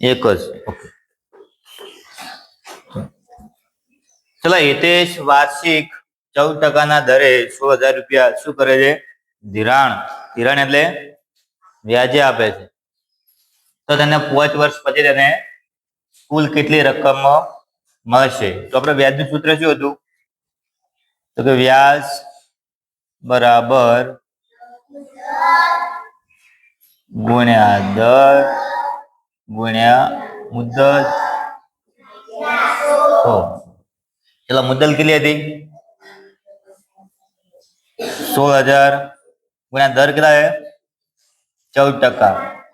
એક જ, ઓકે. ચલો, હિતેશ વાર્ષિક ચૌદ ટકાના દરે સો હજાર રૂપિયા શું કરે છે? ધિરાણ. ધિરાણ એટલે વ્યાજે આપે છે. તો તેને પાંચ વર્ષ પછી તેને કુલ કેટલી રકમ મળશે? તો આપણે વ્યાજનું સૂત્ર શું હતું? તો કે વ્યાજ બરાબર ગુણ્યા દર ગુણ્યા મુદ્દત હો ચલો મુદ્દલ કેટલી હતી? સોળ હજાર. ગુણ્યા દર કેટલા છે? ચૌદ ટકા.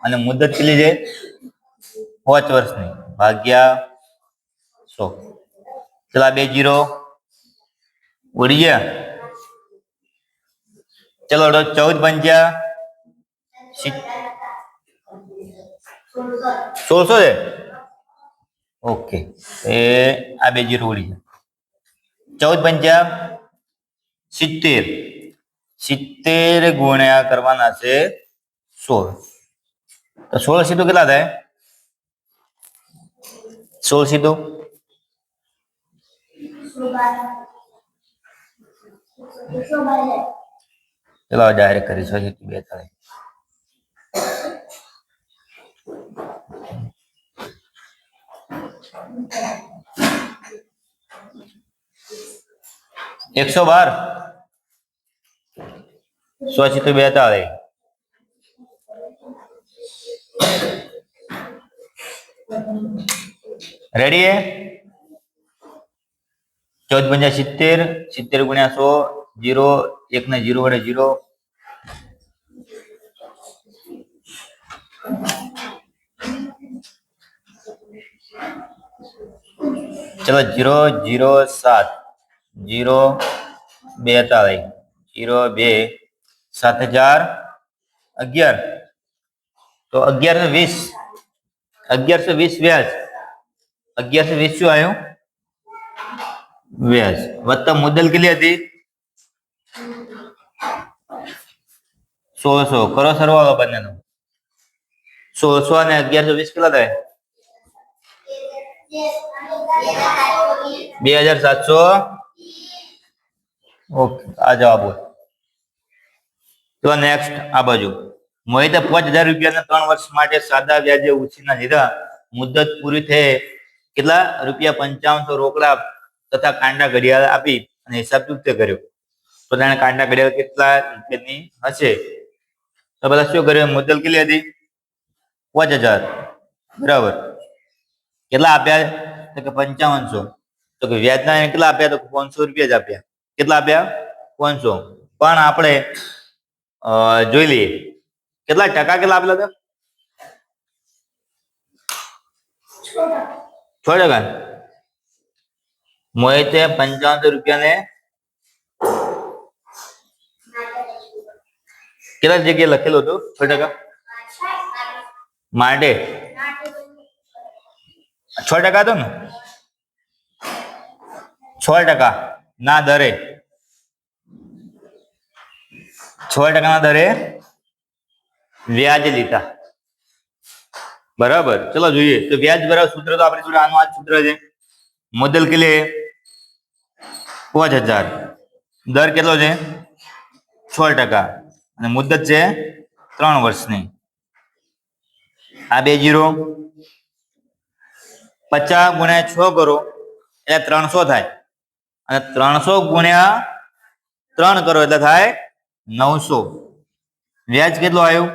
અને મુદ્દત કેટલી છે? પાંચ વર્ષની. ભાગ્યા સો. ચલા બે જીરો. ઉડી ગયા. ચલો, ચૌદ પંચા સિત્- સોળસો છે ઓકે એ આ બે જીરો ઉડી ગયા ચૌદ પંચા સિત્તેર સિત્તેર ગુણ્યા કરવાના છે સોળ તો સોળ સીધું કેટલા થાય સોળ સીધું ચલો ડાયરેક્ટ કરી સો સીધું બે થાય એકસો બાર સો સીધું બેતાળીસ રેડી હે ચૌદ પંજા સિત્તેર સિત્તેર ગુણ્યા સો જીરો એક ને જીરો વડે જીરો ચલો જીરો જીરો, સાત. જીરો બેતાલીસ જીરો, બે, સાત હજાર અગિયાર. તો અગિયારસો વીસ. અગિયારસો વીસ વ્યાજ. અગિયારસો વીસ શું આવ્યું? વ્યાજ. વત્તા મુદ્દલ કેટલી હતી? સોળસો. કરો સરવાળો બંનેનો. સોળસો અને અગિયારસો વીસ કેટલા થાય? બે હજાર સાતસો. ઓકે, આ જવાબ હોય. તો નેક્સ્ટ આ બાજુ. મોહિતે પાંચ હજાર રૂપિયાના ત્રણ વર્ષ માટે સાદા વ્યાજે ઉછીના લીધા. મુદત પૂરી થઈ. કેટલા રૂપિયા પંચાવનસો રોકડા તથા કાંડા ઘડિયાળ આપી અને હિસાબ ચૂકતે કર્યો. તો તેને કાંડા ઘડિયાળ કેટલા રૂપિયાની હશે? તો બધા શું કર્યું? મુદ્દલ કેટલી હતી? પાંચ હજાર. બરાબર. કેટલા આપ્યા તો કે પંચાવનસો. તો કે વ્યાજના કેટલા આપ્યા? તો પાંચસો રૂપિયા જ આપ્યા. કેટલા આપ્યા? પાંચસો. પણ આપણે જોઈ લઈએ. કેટલા ટકા કેટલા આપેલા હતા? છ ટકા. મોહિતે પંચાવનસો રૂપિયા ને કેટલા જગ્યાએ લખેલું હતું? છ ટકા. માટે. છ ટકા હતો ને? છ ટકા. ના, દરે. છ ટકાના દરે વ્યાજ લીધા. બરાબર. ચલો જોઈએ. તો વ્યાજ બરાબર સૂત્ર તો આપણી જોડે આનું આ સૂત્ર છે. મુદ્દલ કેટલે પાંચ હજાર. દર કેટલો છે? છ ટકા. અને મુદ્દત છે ત્રણ વર્ષની. આ બે જીરો. પચાસ ગુણ્યા છ કરો, એટલે ત્રણસો થાય. અને ત્રણસો ગુણ્યા ત્રણ કરો, એટલે થાય નવસો. વ્યાજ કેટલું આવ્યું?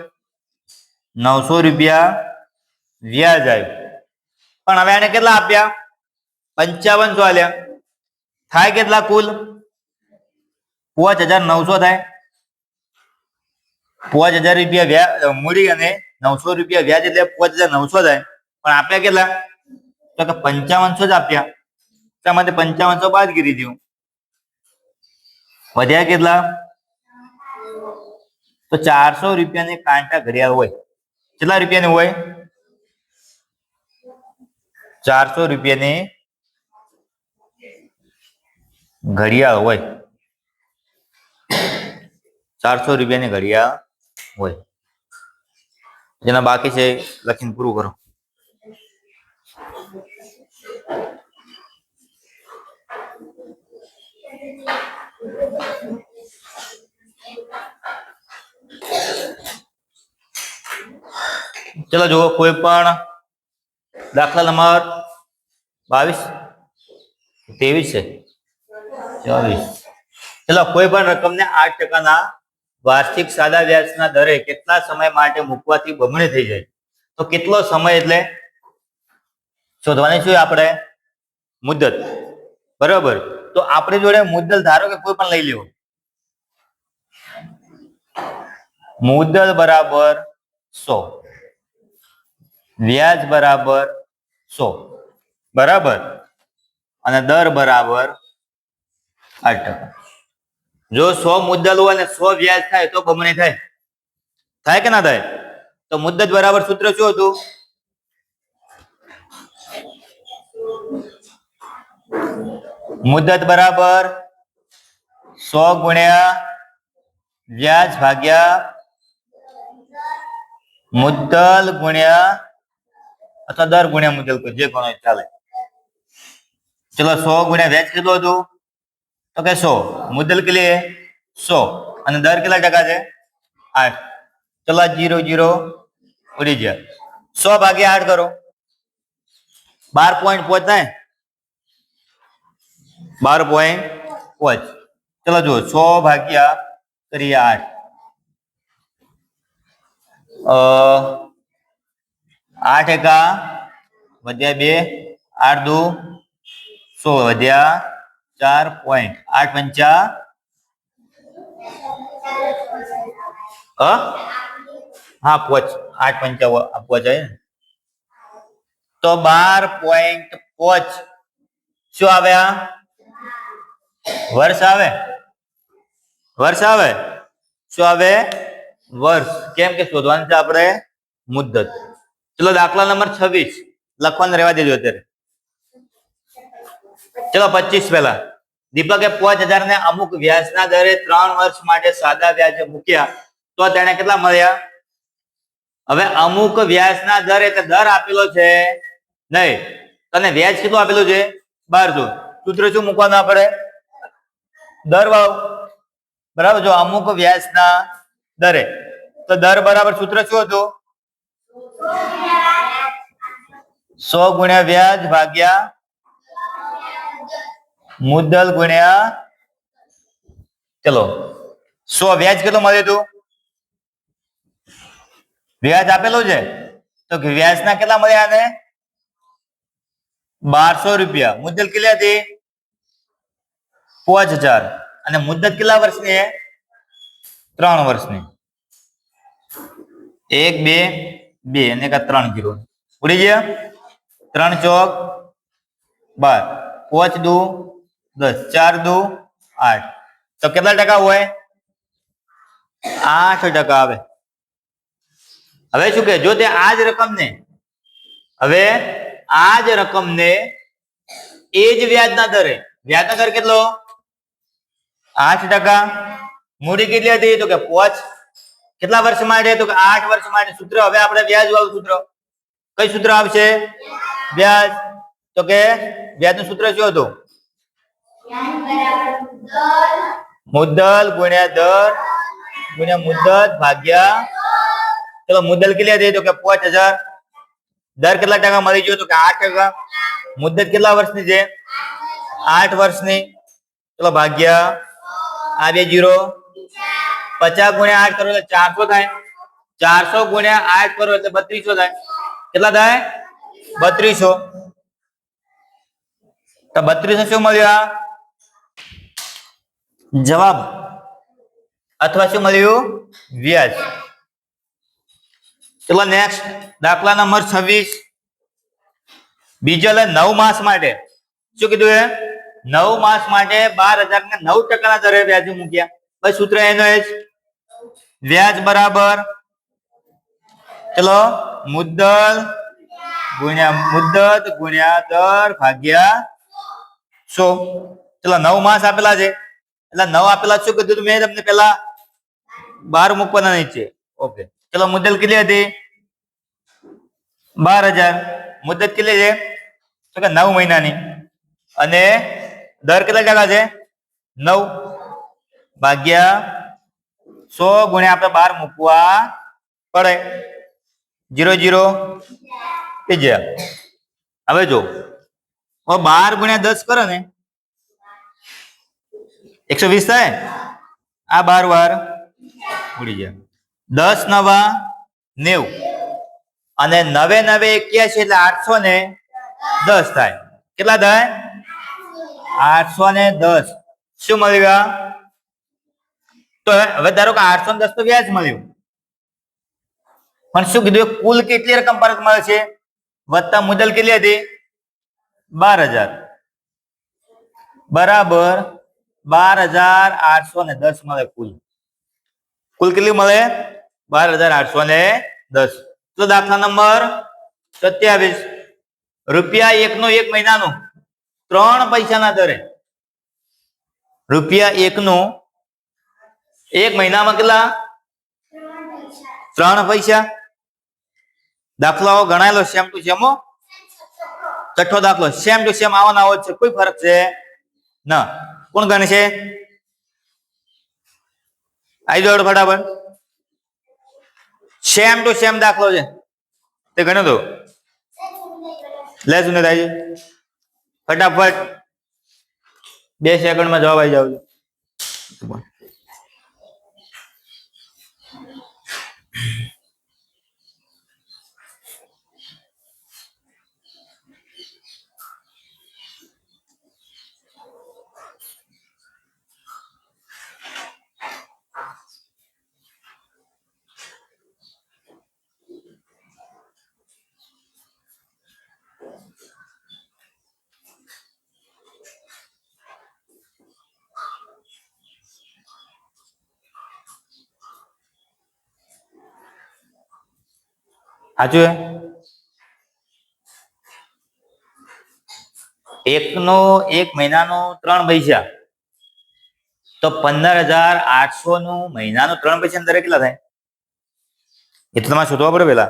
નવસો રૂપિયા વ્યાજ આવ્યું. પણ હવે એને કેટલા આપ્યા? પંચાવનસો આલ્યા થાય કેટલા કુલ? પાંચ હજાર નવસો થાય. પાંચ હજાર રૂપિયા વ્યાજ મૂડી અને નવસો રૂપિયા વ્યાજ એટલે પાંચ હજાર નવસો થાય. પણ આપ્યા કેટલા? તો પંચાવનસો જ આપ્યા. એટલા માટે પંચાવનસો બાદ કરી દઉં. વધ્યા કેટલા? તો ચારસો રૂપિયાની કાંટા ઘડિયાળ હોય. કેટલા રૂપિયાની હોય? ચારસો રૂપિયાની ઘડિયાળ હોય. ચારસો રૂપિયાની ઘડિયાળ હોય. જેના બાકી છે, લખીને પૂરું કરો. ચલો જુઓ કોઈ પણ દાખલા નંબર બાવીસ, ત્રેવીસ છે. ચોવીસ. ચલો કોઈ પણ રકમને આઠ ટકાના વાર્ષિક સાદા વ્યાજના દરે કેટલા સમય માટે મૂકવાથી બમણી થઈ જાય? તો કેટલો સમય એટલે શોધવાની શું આપણે? મુદ્દત. બરાબર? તો આપણી જોડે મુદ્દલ ધારો કે કોઈ પણ લઈ લેવો મુદ્દલ બરાબર સો. વ્યાજ બરાબર સો. બરાબર? અને દર બરાબર આઠ. જો સો મુદ્દલ હોય અને સો વ્યાજ થાય તો બમણી થાય. થાય કે ના થાય? તો મુદ્દત બરાબર સૂત્ર શું હતું? મુદ્દત બરાબર સો ગુણ્યા વ્યાજ ભાગ્યા મુદ્દલ ગુણ્યા અથવા દર ગુણ્યા મુદ્દલ જે ગણો ચાલે. ચલો સો ગુણ્યા વ્યાજ કેટલું હતું. તો કે સો. મુદ્દલ है સો. અને દર કેટલા ટકા છે? આઠ. ચલો જીરો જીરો ઉડી ગયા. સો ભાગ્યા આઠ કરો. બાર પોઈન્ટ પાંચ થાય બાર પોઈન્ટ પાંચ ચલો જુઓ સો ભાગ્યા કરીએ આઠ અ આઠ એકા વધ્યા બે આઠ દુ સો વધ્યા ચાર પોઈન્ટ આઠ પંચા અ હા પોચ આઠ પંચા આપવા જાય ને તો બાર પોઈન્ટ પોચ શું આવે આ વર્ષ આવે? વર્ષ આવે? શું આવે? વર્ષ. કેમ કે શોધવાનું છે આપણે મુદ્દત. ચલો, દાખલા નંબર છવ્વીસ. લખવાનું રહેવા દેજો અત્યારે. ચલો, પચીસ પેલા દીપકે પાંચ હજાર ને અમુક વ્યાજના દરે ત્રણ વર્ષ માટે સાદા વ્યાજે મૂક્યા. તો તેને કેટલા મળ્યા? હવે અમુક વ્યાજના દર દર આપેલો છે. નહીં. તને વ્યાજ કેટલું આપેલું છે? બારસો સૂત્ર શું મૂકવાનું આપણે? દર વાવ, બરાબર? જો અમુક વ્યાજના દરે, તો દર બરાબર સૂત્ર શું હતું? સો ગુણ્યા વ્યાજ ભાગ્યા મુદ્દલ ગુણ્યા, ચલો, સો વ્યાજ કેટલું મળ્યું હતું? વ્યાજ આપેલું છે? તો વ્યાજના કેટલા મળ્યા ને બારસો રૂપિયા. મુદ્દલ કેટલી હતી? પાંચ હજાર. અને મુદ્દત કેટલા વર્ષની છે ત્રણ વર્ષની. એક, બે બે, અને આ ત્રણ જીરો ઉડી ગયા? ત્રણ ચોક, બાર. પાંચ દુ, દસ. ચાર દુ, આઠ. તો કેટલા ટકા હોય? આઠ ટકા આવે. હવે શું કે, જો તે આ જ રકમને, હવે આ જ રકમને, એ જ વ્યાજના દરે. વ્યાજના દર કેટલો? આઠ ટકા. મૂડી કેટલી હતી? તો કે પોચ. કેટલા વર્ષ માટે? તો કે આઠ વર્ષ માટે સૂત્ર. હવે આપણે વ્યાજ વાળું સૂત્ર. કઈ સૂત્ર આવશે? વ્યાજ. તો કે વ્યાજનું સૂત્ર શું હતું? મુદ્દલ ગુણ્યા દર ગુણ્યા મુદ્દત ભાગ્યા. ચલો મુદ્દલ કેટલી હતી? તો કે પાંચ હજાર. દર કેટલા ટકા મળી ગયો? તો કે આઠ ટકા. મુદ્દત કેટલા વર્ષની છે? આઠ વર્ષની. ચલો ભાગ્યા. આ બે જીરો. પચાસ ગુણ્યા આઠ કરો એટલે ચારસો થાય. ચારસો ગુણ્યા આઠ કરો એટલે બત્રીસો થાય. કેટલા થાય? બત્રીસો. તો બત્રીસો શું મળ્યું આ? જવાબ. અથવા શું મળ્યું? વ્યાજ. ચલો નેક્સ્ટ દાખલા નંબર છવ્વીસ. બીજો નવ માસ માટે. શું કીધું એ? નવ માસ માટે બાર હજાર ને નવ ટકાના દરે વ્યાજ મૂક્યા. પછી સૂત્ર એનો એ વ્યાજ બરાબર ચલો, મુદ્દલ ગુણ્યા, મુદ્દત ગુણ્યા દર ભાગ્યા સો. ચલો, નવ માસ આપેલા છે. એટલે નવ આપેલા શું કીધું મેં તમને પેલા બાર મૂકવાના છે ઓકે. ચલો, મુદ્દલ કેટલી હતી? બાર હજાર. મુદ્દત કેટલી છે? તો કે નવ મહિનાની. અને દર કેટલા ટકા છે? નવ. ભાગ્યા સો ગુણ્યા આપણે બાર મૂકવા પડે. Zero zero. થઈ ગયા. હવે જો. બાર ગુણ્યા દસ કરો ને. એકસો વીસ થાય? આ બાર વાર ઉડી જાય દસ નવા નેવું. અને નવે નવે એક્યાસી એટલે આઠસો ને દસ થાય. કેટલા થાય? આઠસો ને દસ. શું મળ્યું તો હવે ધારો કે આઠસો ને દસ તો વ્યાજ મળ્યું. પણ શું કીધું? કુલ કેટલી રકમ પરત મળે છે? વત્તા મુદલ કેટલી હતી? બાર હજાર. બરાબર બાર હજાર આઠસો ને દસ મળે કુલ. કુલ કેટલી મળે? બાર હજાર આઠસો ને દસ. તો દાખલા નંબર સત્યાવીસ. રૂપિયા એક નો એક મહિનાનું. ત્રણ પૈસાના દરે. રૂપિયા એક નું એક મહિનામાં કેટલા? ત્રણ પૈસા. દાખલાઓ ગણાયેલો સેમ ટુ સેમો છઠ્ઠો દાખલો સેમ ટુ સેમ આવો આવો છે. કોઈ ફરક છે? ના. કોણ ગણે છે આવી જાવ ફટાફટ. સેમ ટુ સેમ દાખલો છે. તે ગણ્યો તો? લે સુને થાય ફટાફટ બે સેકન્ડમાં જવાબ આવી જાવ. સાચું હે? એક નો એક મહિનાનો ત્રણ પૈસા. તો પંદર હજાર આઠસો નું મહિનાનું ત્રણ પૈસા અંદર કેટલા થાય? એ તો તમારે શોધવા પડે પેલા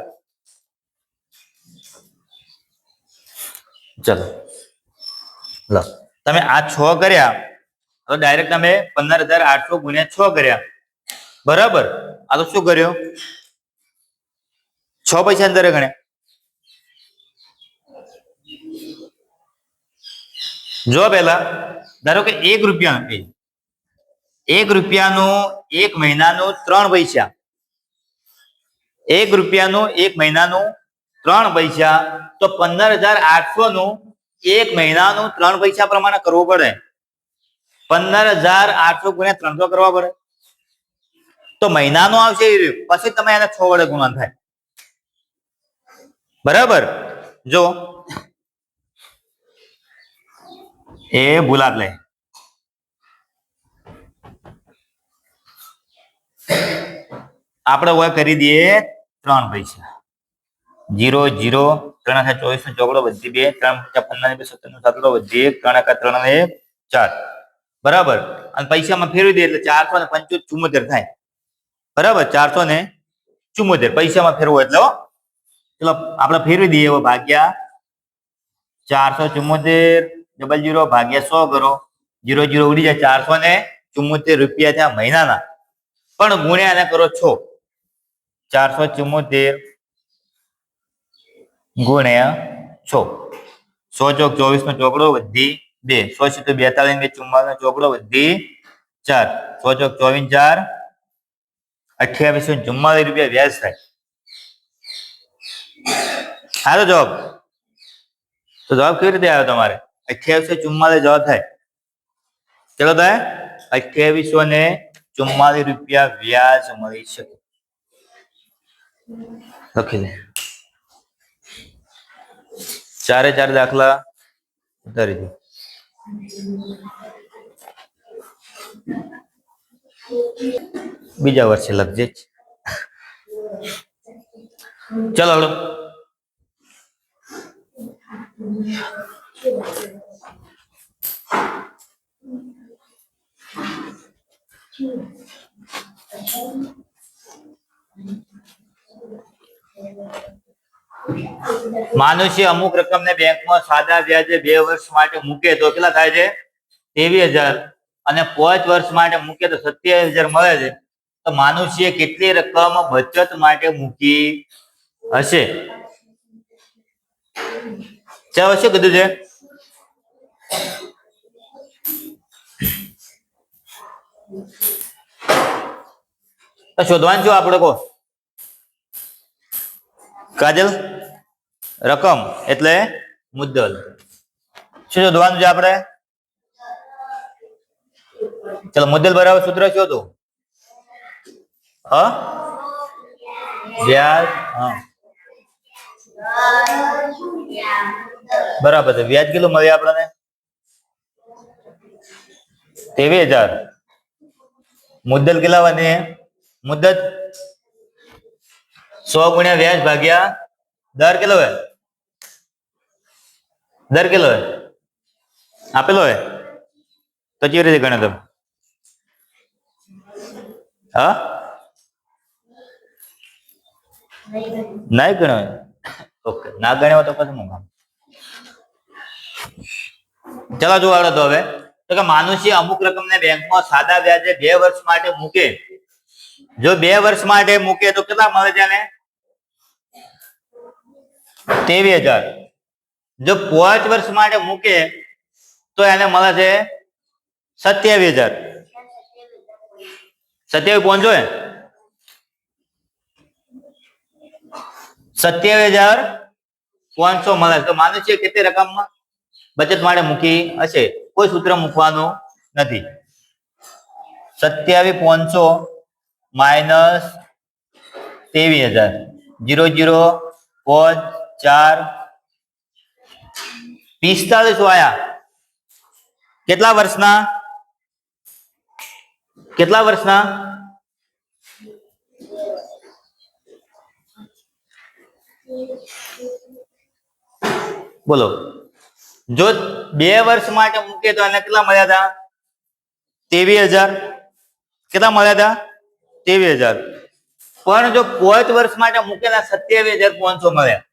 ચલો. લો. તમે આ છ કર્યા, તો ડાયરેક્ટ તમે પંદર હજાર આઠસો ગુણ્યા છ કર્યા. બરાબર? આ તો શું કર્યું? છ પૈસા દરે ગણ્યા જો પેલા, ધારો કે એક રૂપિયા એક રૂપિયાનું એક મહિનાનું ત્રણ પૈસા, એક રૂપિયાનું એક મહિનાનું ત્રણ પૈસા, તો પંદર હજાર આઠસો નું એક મહિનાનું ત્રણ પૈસા પ્રમાણે કરવું પડે. પંદર હજાર આઠસો ગુણ્યા ત્રણસો કરવા પડે. તો મહિનાનું આવશે. પછી તમે એને છ વડે ગુણન થાય. બરાબર? જો. એ ભૂલાત લે આપણે હોય કરી દઈએ ત્રણ પૈસા. જીરો જીરો, ત્રણ ચોવીસ નો ચોકડો વધી બે, ત્રણ પંદર, બે સત્તર નો સાતડો વધી એક, ત્રણ ત્રણ ચાર. બરાબર? અને પૈસામાં ફેરવી દે એટલે ચારસો ને પંચોતેર ચુમ્મોતેર થાય. બરાબર? ચારસો ને ચુમ્મોતેર પૈસામાં ફેરવો એટલે. ચલો, આપણે ફેરવી દઈએ ભાગ્યા ચારસો ચુમ્મોતેર ડબલ જીરો ભાગ્યા સો કરો. જીરો જીરો ઉડી જાય ચારસો ને ચુમ્મોતેર રૂપિયા ત્યાં મહિનાના. પણ ગુણ્યા એને કરો છો. ચારસો ચુમ્મોતેર ગુણ્યા છો. સો ચોક ચોવીસ નો ચોકડો વધી બે. સો સિત્તેર બેતાલીસ બે ચુમ્માલીસ નો ચોકડો વધી ચાર. સો ચોક ચોવીસ ચાર. અઠ્યાવીસો ચુમ્માલીસ રૂપિયા વ્યાજ થાય. સારો જવાબ. તો જવાબ કેવી રીતે આવ્યો તમારે? અઠ્યાવીસો ચુમ્માલીસ જવાબ થાય. કેટલો થાય અઠ્યાવીસો ને ચુમ્માલીસ રૂપિયા વ્યાજ મળી શકે. લખી લે ચારે ચાર દાખલા ઉતારી દો. બીજા વર્ષે લખજે. ચલો હળો. માનુષ્ય અમુક બેંક બેંકમાં સાદા વ્યાજે બે વર્ષ માટે મૂકે તો કેટલા થાય છે? ત્રેવીસ હજાર. અને પાંચ વર્ષ માટે મૂકે તો સત્યાવીસ હજાર મળે છે. તો માનુષ્ય કેટલી રકમ બચત માટે મૂકી? હશે. ચાલો શું કીધું છે? શોધવાનું છું આપણે કો કાજલ? રકમ એટલે મુદ્દલ. શું શોધવાનું છે આપણે? ચલો, મુદ્દલ બરાબર સૂત્ર શોધો. હા? વ્યાજ હા. બરાબર છે. વ્યાજ કેટલું મળ્યું આપણને? ત્રેવીસ હજાર. મુદ્દલ કેટલા બને મુદ્દત સો ગુણ્યા વ્યાજ ભાગ્યા દર કેટલો હોય? દર કેટલો હોય? આપેલો હોય? તો કેવી રીતે ગણે તમે? હા? નહીં ગણ્યો ઓકે. ના ગણ્યો તો પછી હું કામ ચલો જો તો હવે. તો કે માનુષી અમુક રકમને બેંકમાં સાદા વ્યાજે બે વર્ષ માટે મૂકે. જો બે વર્ષ માટે મૂકે તો કેટલા મળે છે એને ત્રેવીસ હજાર. જો પાંચ વર્ષ માટે મૂકે તો એને મળે છે સત્યાવીસ હજાર. સત્યાવીસ પહોંચો હે સત્યાવીસ હજાર પાંચસો મળે. છે. માનું છે કેટલી રકમમાં બચત માટે મૂકી હશે. કોઈ સૂત્ર મૂકવાનું નથી. સત્યાવીસ પાંચસો માઇનસ ત્રેવીસ હજાર. જીરો જીરો પાંચ ચાર પિસ્તાલીસ વાયા. કેટલા વર્ષના? કેટલા વર્ષના? બોલો. જો બે વર્ષ માટે મૂકે તો એને કેટલા મળ્યા હતા ત્રેવીસ હજાર. કેટલા મળ્યા હતા ત્રેવીસ હજાર. પણ જો પાંચ વર્ષ માટે મૂકેલા સત્યાવીસ હજાર પાંચસો મળ્યા.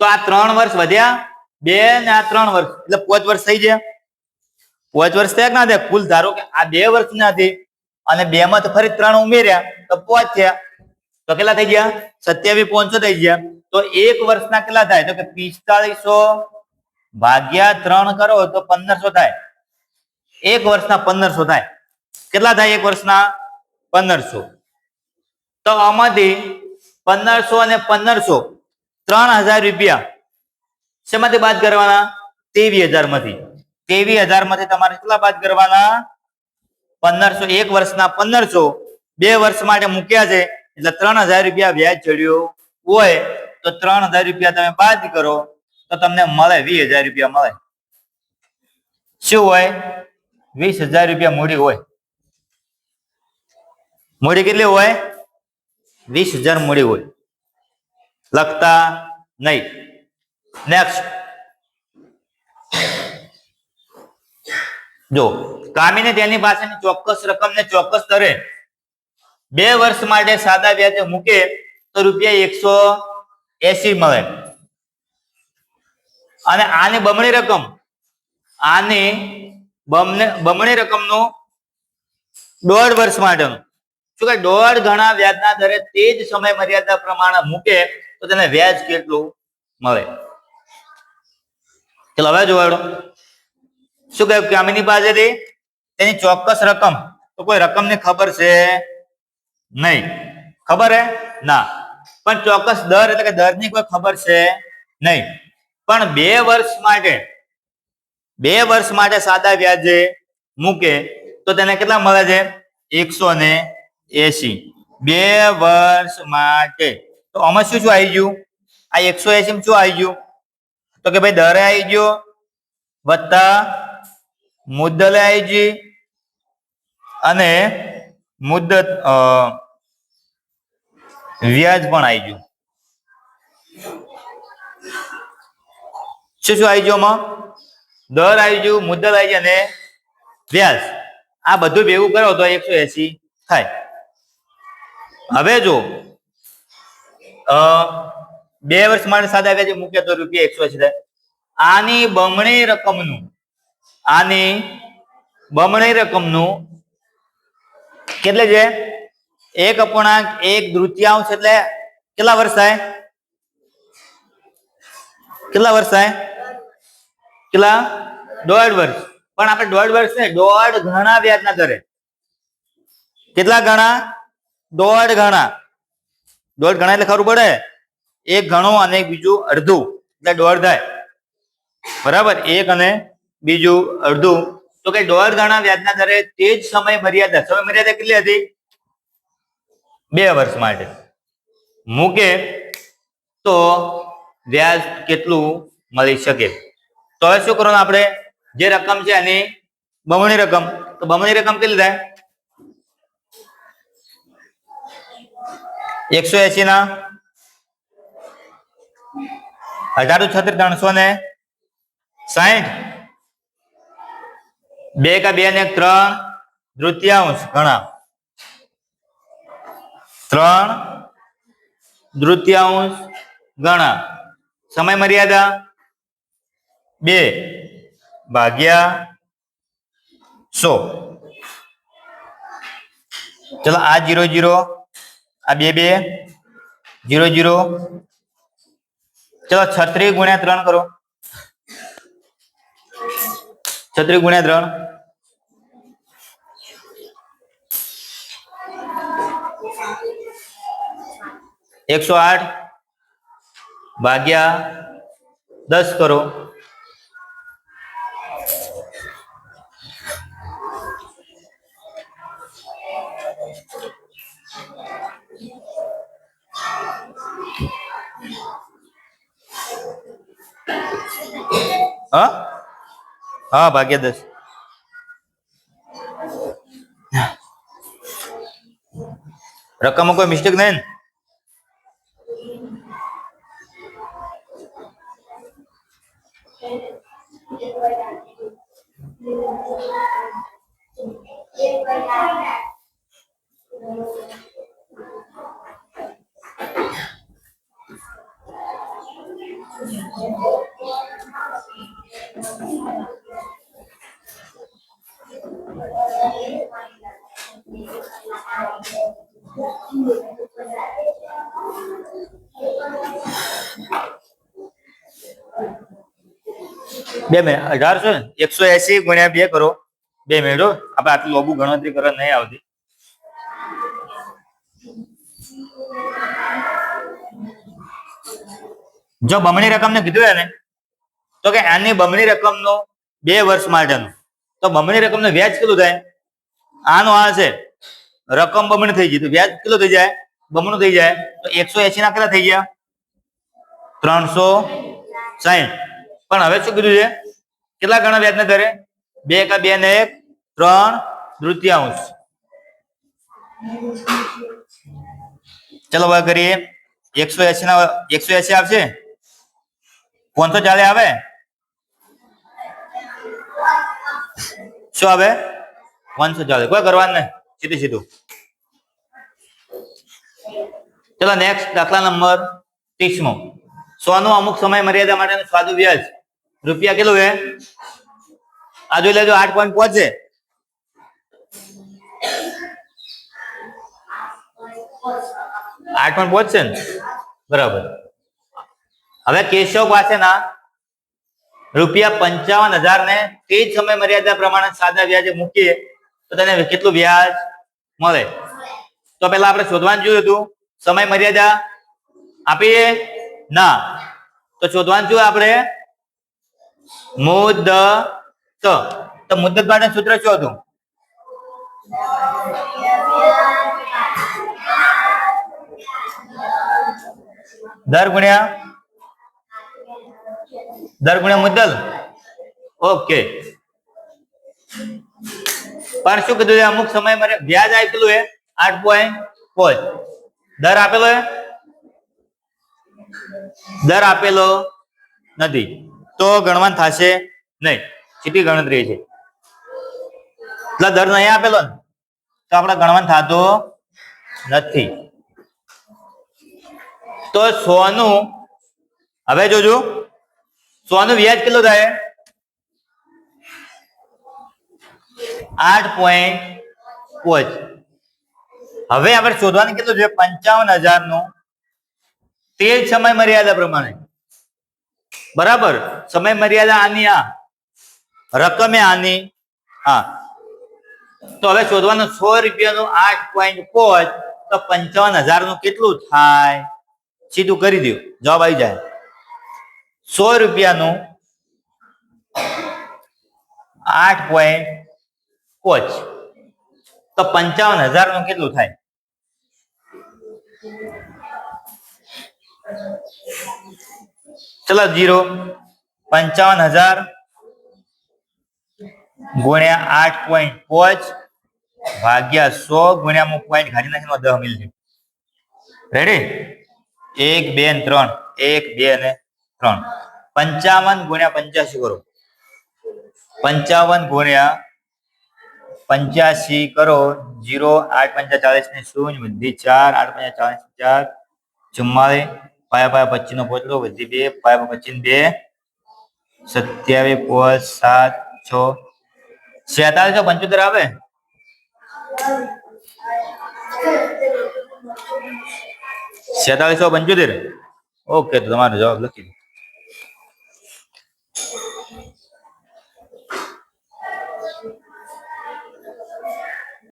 તો આ ત્રણ વર્ષ વધ્યા. બે ને આ ત્રણ વર્ષ. એટલે પાંચ વર્ષ થઈ ગયા. પાંચ વર્ષ થયા ના થયા? કુલ ધારો કે આ બે વર્ષ ના હતી અને બે માં તો ફરી ત્રણ ઉમેર્યા, તો પાંચ થયા. તો કેટલા થઈ ગયા? સત્યાવીસ, પાંચસો થઈ ગયા. તો એક વર્ષના કેટલા થાય? તો કે પિસ્તાળીસો ભાગ્યા ત્રણ કરો તો પંદરસો થાય. એક વર્ષના પંદરસો થાય. કેટલા થાય એક વર્ષના? પંદરસો. તો આમાંથી પંદરસો અને પંદરસો ત્રણ હજાર રૂપિયા શેમાંથી બાદ કરવાના? ત્રેવીસ હજારમાંથી ત્રેવીસ હજારમાંથી તમારે કેટલા બાદ કરવાના? પંદરસો. એક વર્ષના પંદરસો બે વર્ષ માટે મૂક્યા છે. એટલે ત્રણ હજાર રૂપિયા વ્યાજ ચડ્યો હોય. તો ત્રણ હજાર રૂપિયા તમે બાદ કરો, તો તમને મળે, વીસ હજાર રૂપિયા મળે. શું હોય? વીસ હજાર રૂપિયા મૂડી હોય. મૂડી કેટલી હોય? વીસ હજાર મૂડી હોય. લખતા નહીં. નેક્સ્ટ જો, કામીને તેની પાસેની ચોક્કસ રકમને ચોક્કસ દરે બે વર્ષ માટે સાદા વ્યાજે મૂકે, તો રૂપિયા એકસો એસી મળે. અને આની બમણી રકમ, આની બમને, બમણી રકમનું દોઢ વર્ષ માટેનું. શું કે દોઢ ગણા વ્યાજના દરે તે જ સમય મર્યાદા પ્રમાણે મૂકે તો તેને વ્યાજ કેટલું મળે? ચલો, હવે જોવાડો શું કહ્યું કામિની પાસેથી? તેની ચોક્કસ રકમ. તો કોઈ રકમની ખબર છે નહીં. ખબર હે? ના. પણ ચોક્કસ દર એટલે કે દરની કોઈ ખબર છે નહીં. પણ બે વર્ષ માટે, બે વર્ષ માટે સાદા વ્યાજે મૂકે તો તેને કેટલા મળે છે? એકસો ને એસી બે વર્ષ માટે. તો આમાં શું શું આવી ગયું? આ એકસો એસી શું આવી ગયું? તો કે ભાઈ દરે આવી ગયો, વત્તા મુદ્દલે આવી ગઈ અને મુદ્દત વ્યાજ પણ આવી ગયું શું શું આવી ગયું આમાં? દર આવી ગયું મુદ્દલ આવી ગઈ અને વ્યાજ. આ બધું ભેગું કરો તો એકસો એસી થાય. હવે જો બે વર્ષ માટે સાદા વ્યાજે મૂકે તો રૂપિયા એકસો એસી થાય આની બમણી રકમનું, આની બમણી રકમનું કેટલે છે? એક અપૂર્ણાંક, એક તૃતીયાંશ એટલે કેટલા વર્ષ થાય? કેટલા વર્ષ થાય? કેટલા? દોઢ વર્ષ. પણ આપણે દોઢ વર્ષ ને દોઢ ગણા વ્યાજના દરે. કેટલા ગણા? દોઢ ગણા. દોઢ ગણા એટલે ખબર પડે? એક ગણું અને બીજું અડધું. એટલે દોઢ થાય. બરાબર? એક અને બીજું અડધું. તો કે દોઢ ગણા વ્યાજના દરે તે જ સમય મર્યાદા સમય મર્યાદા કેટલી હતી? બે વર્ષ માટે. મૂકે તો વ્યાજ કેટલું મળી શકે? તો હવે શું કરવાનું આપણે? જે રકમ છે એની બમણી રકમ. તો બમણી રકમ કેટલી થાય? એકસો એસી ના. અઢારસો છત્રીસ ત્રણસો ને સાહીઠ બે કા બે ને ત્રણ. તૃતીયાંશ ગણા. ત્રણ દ્વિતીયાંશ ગણા. સમય મર્યાદા? બે ભાગ્યા સો. ચલો આ જીરો જીરો, આ બે બે, જીરો જીરો. ચલો છત્રીસ ગુણ્યા ત્રણ કરો. છત્રીસ ગુણ્યા ત્રણ. એકસો આઠ ભાગ્યા દસ કરો. હા? ભાગ્યા દસ. રકમમાં કોઈ મિસ્ટેક નહીં ને? બે મિનિટ અઢારસો ને? એકસો એસી ગુણ્યા બે કરો. બે મિનિટ હો. આપણે આટલું લોબુ ગણતરી કરવા નહીં આવતી. જો બમણી રકમ ને કીધું ને તો કે આની બમણી રકમ નો બે વર્ષ માટેનું. તો બમણી રકમનું વ્યાજ કેટલું થાય? આનો આ છે. રકમ બમણી થઈ ગઈ. તો વ્યાજ કેટલું થઈ જાય? બમણું થઈ જાય. તો એકસો એસી ના કેટલા થઈ ગયા? ત્રણસો સાહીઠ પણ હવે શું કીધું છે? કેટલા ગણા વ્યાજને દરે? બે કા બે ને એક, ત્રણ તૃતીયાંશ. ચલો હવે કરીએ. એકસો એસી ના, એકસો એસી આવશે? પાંચસો ચાલે આવે. શું આવે? પાંચસો ચાલે. કોઈ કરવાનું નહીં. સીધું સીધું. ચલો નેક્સ્ટ દાખલા નંબર ત્રીસમો. સોનું અમુક સમય મર્યાદા માટેનું સાદું વ્યાજ. રૂપિયા કેટલું હે આ લેજો, આઠ પોઈન્ટ પહોંચે. આઠ પોઈન્ટ પહોંચશે ને? બરાબર. હવે કેશવ પાસેના રૂપિયા પંચાવન હજાર ને તે જ સમય મર્યાદા પ્રમાણે સાદા વ્યાજે મૂકીએ, તો તેને કેટલું વ્યાજ મળે? તો પેલા આપણે શોધવાનું જોયું હતું, સમય મર્યાદા આપીએ? ના. તો શોધવાનું જોયું આપણે મુદ્દત તો તો મુદ્દત માટે સૂત્ર શું હતું? દર ગુણ્યા? દર ગુણ્યા મુદ્દલ? ઓકે. પણ શું કીધું છે? અમુક સમય મારે વ્યાજ આપેલું એ આઠ પોઈન્ટ પાંચ દર આપેલો હે દર આપેલો નથી. તો ગણવાન થશે નહીં. સીધી ગણતરી છે? એટલે દર નહીં આપેલો ને, તો આપણે ગણવાનું થતો નથી. તો સોનું, હવે જોજો, સોનું વ્યાજ કેટલું થાય? આઠ પોઈન્ટ પાંચ. હવે આપણે શોધવાનું કેટલું છે? પંચાવન હજારનું તે સમય મર્યાદા પ્રમાણે. બરાબર? સમય મર્યાદા આની આ. રકમે આની. હા. તો હવે શોધવાનું સો રૂપિયાનું આઠ પોઈન્ટ પાંચ, તો પંચાવન હજારનું કેટલું થાય? સીધું કરી દો જવાબ આવી જાય. સો રૂપિયાનું આઠ પોઈન્ટ પાંચ, તો પંચાવન હજારનું કેટલું થાય? ચલો, જીરો. પંચાવન હજાર ગુણ્યા આઠ પોઈન્ટ પાંચ ભાગ્યા સો ગુણ્યા અમુક પોઈન્ટ ઘાટી નાખીને દસ મિલ રેડી એક, બે ને ત્રણ. એક, બે ને ત્રણ. પંચાવન ગુણ્યા પંચ્યાસી કરો. પંચાવન ગુણ્યા પંચ્યાસી કરો. જીરો, આઠ, પંચા ચાલીસ ને શૂન્ય. વધી ચાર, આઠ, પંચા ચાલીસ ચાર. ચુમ્માલીસ. પાયા પાયા પચીસ નો પોચલો વધી બે, પાયા પચીસ બે. સત્યાવીસ પાંચ સાત, છ. છેતાલીસો પંચોતેર આવે? છેતાલીસો પંચોતેર? ઓકે તો તમારો જવાબ લખી દો.